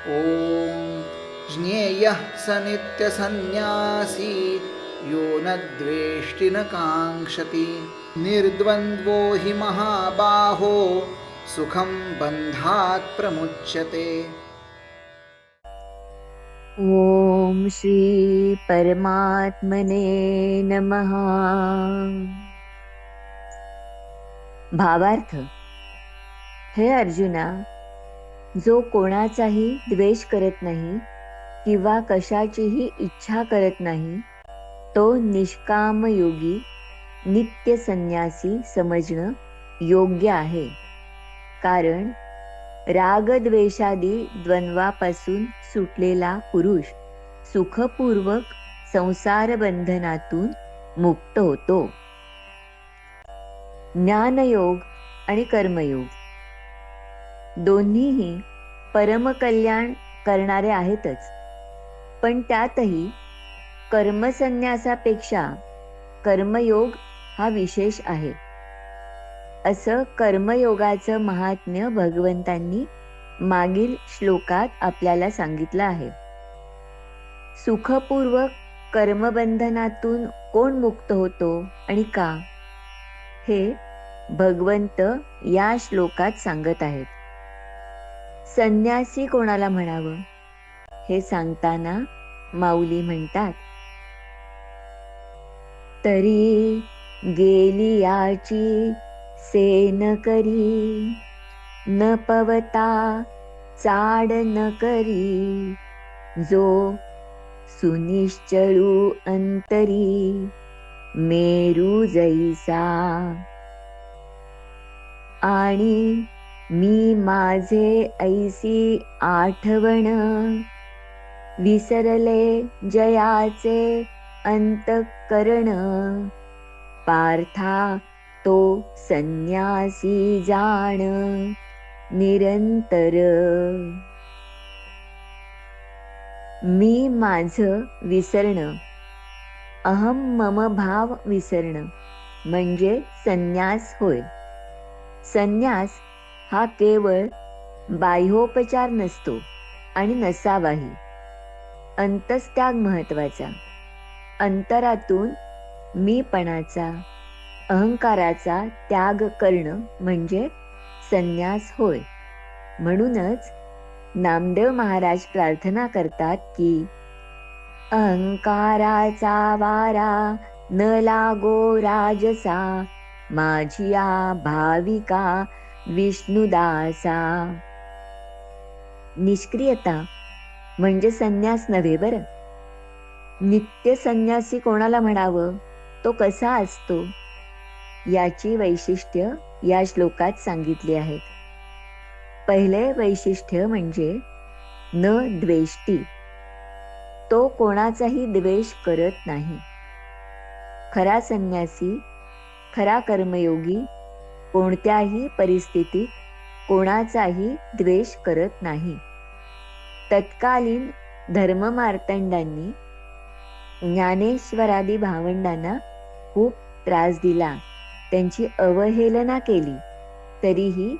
ॐ ज्ञेयः स नित्यसन्न्यासी यो न द्वेष्टि न काङ्क्षति। निर्द्वन्द्वो हि महाबाहो सुखं बन्धात् प्रमुच्यते। ॐ श्री परमात्मने नमः। भावार्थ हे अर्जुना जो कोणाचाही द्वेष करत नाही किंवा कशाचीही इच्छा करत नाही तो निष्काम योगी नित्य संन्यासी समजणं योग्य आहे. कारण रागद्वेषादी द्वंद्वापासून सुटलेला पुरुष सुखपूर्वक संसार बंधनातून मुक्त होतो. ज्ञानयोग आणि कर्मयोग. दोन्हीही परमकल्याण करणारे आहेतच. पण त्यातही कर्मसन्यासापेक्षा कर्मयोग हा विशेष आहे. असं कर्मयोगाचं महात्म्य भगवंतांनी मागील श्लोकात आपल्याला सांगितलं आहे. सुखपूर्वक कर्मबंधनातून कोण मुक्त होतो आणि का? हे भगवंत या श्लोकात सांगत आहेत. संन्यासी कोणाला म्हणावं? हे सांगताना माऊली म्हणतात तरी गेली याची सेन करी न पवता चाड न करी जो सुनिश्चळू अंतरी मेरू जैसा. आणि मी माझे ऐसी आठवण विसरले जयाचे अंतकरण. पार्था तो संन्यासी जाण निरंतर. मी माझं विसरणं अहम मम भाव विसरणं म्हणजे संन्यास होय. संन्यास हा केवळ बाह्योपचार नसतो आणि नसावाही. अंतस्त्याग महत्त्वाचा अंतरातून मीपणाचा अहंकाराचा त्याग करणं म्हणजे संन्यास होय. म्हणूनच नामदेव महाराज प्रार्थना करतात की अहंकाराचा वारा न लागो राजसा माझिया भाविका विष्णुदासा. निष्क्रियता म्हणजे संन्यास नव्हे बरं. नित्य संन्यासी कोणाला म्हणावं? तो कसा असतो? याची वैशिष्ट्य या श्लोकात सांगितली आहेत. पहिले वैशिष्ट्य म्हणजे न द्वेष्टी. तो कोणाचाही द्वेष करत नाही. खरा संन्यासी खरा कर्मयोगी कोणत्याही परिस्थितीत कोणाचाही द्वेष करत नाही. तत्कालीन धर्ममार्तंडांनी ज्ञानेश्वरादी भावंडांना खूप त्रास दिला. त्यांची अवहेलना केली. तरीही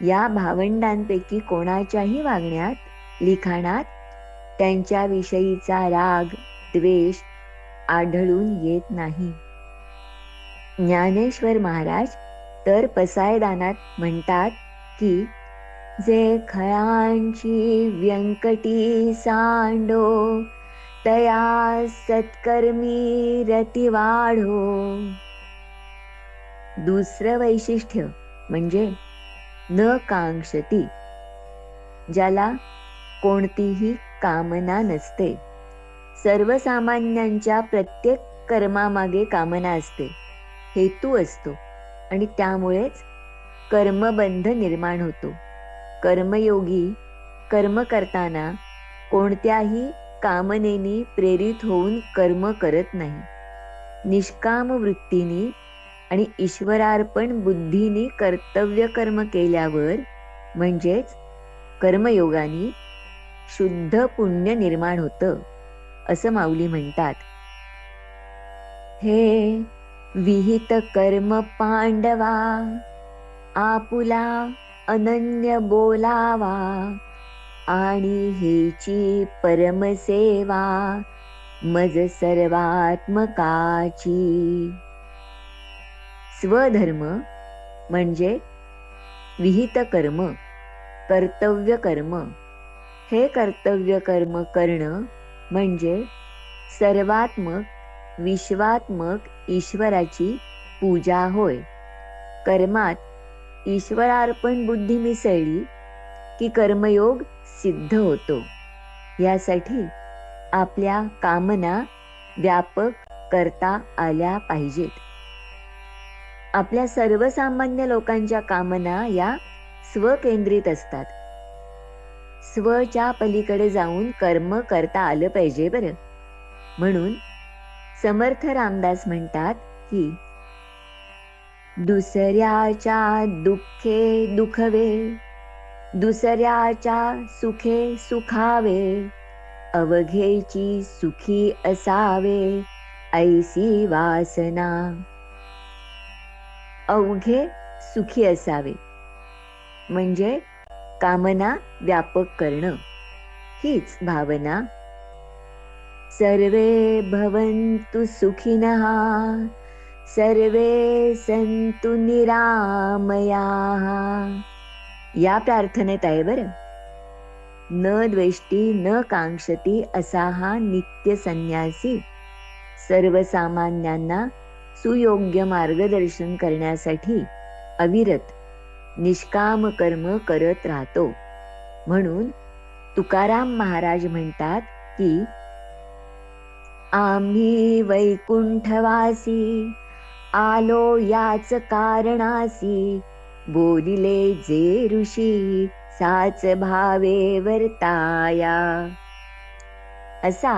या भावंडांपैकी कोणाच्याही वागण्यात लिखाणात त्यांच्याविषयीचा राग द्वेष आढळून येत नाही. ज्ञानेश्वर महाराज तर पसायदानात म्हणतात की जे खळांची व्यंकटी सांडो तया सत्कर्मी रती वाढो. दुसरं वैशिष्ट्य म्हणजे न कांक्षती ज्याला कोणतीही कामना नसते. सर्वसामान्यांच्या प्रत्येक कर्मामागे कामना असते. हेतू असतो आणि त्यामुळेच कर्मबंध निर्माण होतो. कर्मयोगी कर्म करताना कोणत्याही कामनेनी प्रेरित होऊन कर्म करत नाही. निष्काम वृत्तीने आणि ईश्वरार्पण बुद्धीने कर्तव्य कर्म केल्यावर म्हणजेच कर्मयोगाने शुद्ध पुण्य निर्माण होतं असं माऊली म्हणतात. हे विहित कर्म पांडवा आपुला अनन्य बोलावा आणि हेची परमसेवा मज सर्वात्मकाची. स्वधर्म म्हणजे विहित कर्म कर्तव्य कर्म. हे कर्तव्य कर्म करणं म्हणजे सर्वात्मक विश्वात्मक ईश्वराची पूजा होय. कर्मात ईश्वरार्पण बुद्धी मिसळली की कर्मयोग सिद्ध होतो. यासाठी आपल्या कामना व्यापक करता आल्या पाहिजेत. आपल्या सर्वसामान्य लोकांच्या कामना या स्वकेंद्रित असतात. स्वच्या पलीकडे जाऊन कर्म करता आलं पाहिजे बरं. म्हणून समर्थ रामदास म्हणतात की दुसऱ्याच्या दुःखे दुखवे दुसऱ्याच्या सुखे सुखावे अवघेची सुखी असावे ऐसी वासना. अवघे सुखी असावे. म्हणजे कामना व्यापक करणं. हीच भावना सर्वे भवन्तु सुखिनः सर्वे सन्तु निरामयाः। या प्रार्थनेत आहे बरं न द्वेष्टी न कांक्षती असा हा नित्य संन्यासी सर्वसामान्यांना सुयोग्य मार्गदर्शन करण्यासाठी अविरत निष्काम कर्म करत राहतो. म्हणून तुकाराम महाराज म्हणतात की आम्ही वैकुंठवासी. आलो याच कारणासी. बोलिले जे ऋषी साच भावे वर्ताया. असा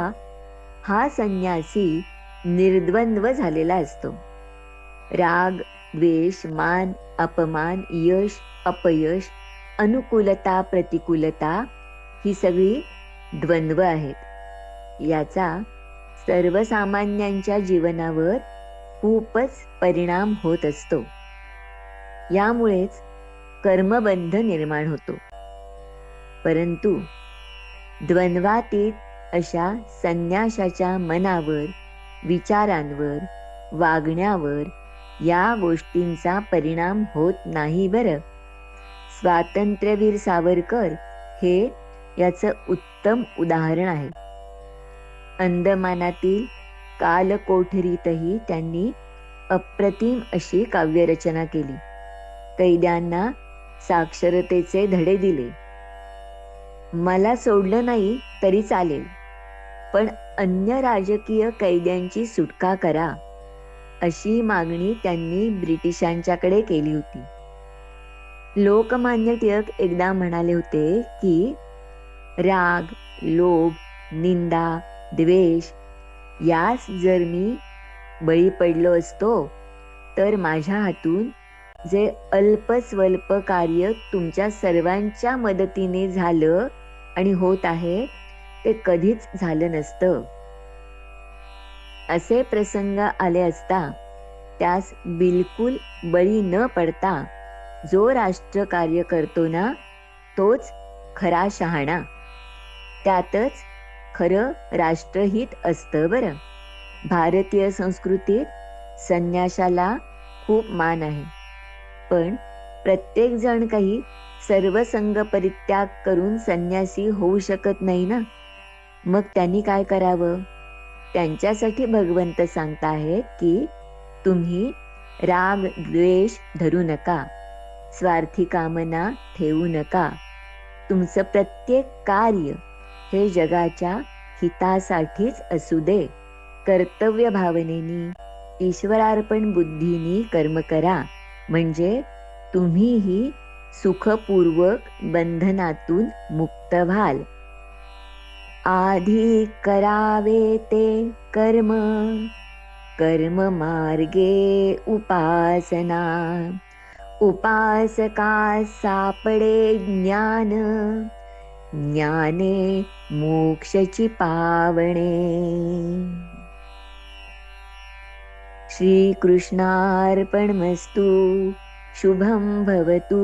हा संन्यासी निर्द्वंद्व झालेला असतो. राग द्वेष मान अपमान यश अपयश अनुकूलता प्रतिकूलता ही सगळी द्वंद्व आहेत. याचा सर्वसामान्यांच्या जीवनावर खूपच परिणाम होत असतो. यामुळेच कर्मबंध निर्माण होतो. परंतु द्वंद्वातीत अशा संन्याशाच्या मनावर विचारांवर वागण्यावर या गोष्टींचा परिणाम होत नाही बरं. स्वातंत्र्यवीर सावरकर हे याचं उत्तम उदाहरण आहे. अंदमानातील कालकोठरीतही त्यांनी अप्रतिम अशी काव्यरचना केली. कैद्यांना साक्षरतेचे धडे दिले. मला सोडलं नाही तरी चालेल पण अन्य राजकीय कैद्यांची सुटका करा अशी मागणी त्यांनी ब्रिटिशांच्याकडे केली होती. लोकमान्य टिळक एकदा म्हणाले होते की राग लोभ निंदा द्वेष. यास जर मी बळी पडलो असतो तर माझ्या हातून जे अल्पस्वल्प कार्य तुमच्या सर्वांच्या मदतीने झालं आणि होत आहे ते कधीच झालं नसतं. असे प्रसंग आले असता त्यास बिलकुल बळी न पडता जो राष्ट्र कार्य करतो ना तोच खरा शहाणा. त्यातच खरं राष्ट्रहित असतं बरं. भारतीय संस्कृतीत संन्याशाला खूप मान आहे. पण प्रत्येक जण काही सर्वसंग परित्याग करून संन्यासी होऊ शकत नाही ना? मग त्यांनी काय करावं? त्यांच्यासाठी भगवंत सांगताहेत की तुम्ही राग द्वेष धरू नका. स्वार्थी कामना ठेवू नका. तुमचं प्रत्येक कार्य हे जगाच्या हितासाठीच असू दे. कर्तव्य भावनेनी ईश्वरार्पण बुद्धीनी कर्म करा. म्हणजे तुम्हीही सुखपूर्वक बंधनातून मुक्त व्हाल. आधी करावे ते कर्म. कर्म मार्गे उपासना. उपासका सापडे ज्ञान. ज्ञाने मोक्षची पावणे. श्रीकृष्णार्पणमस्तु शुभं भवतु.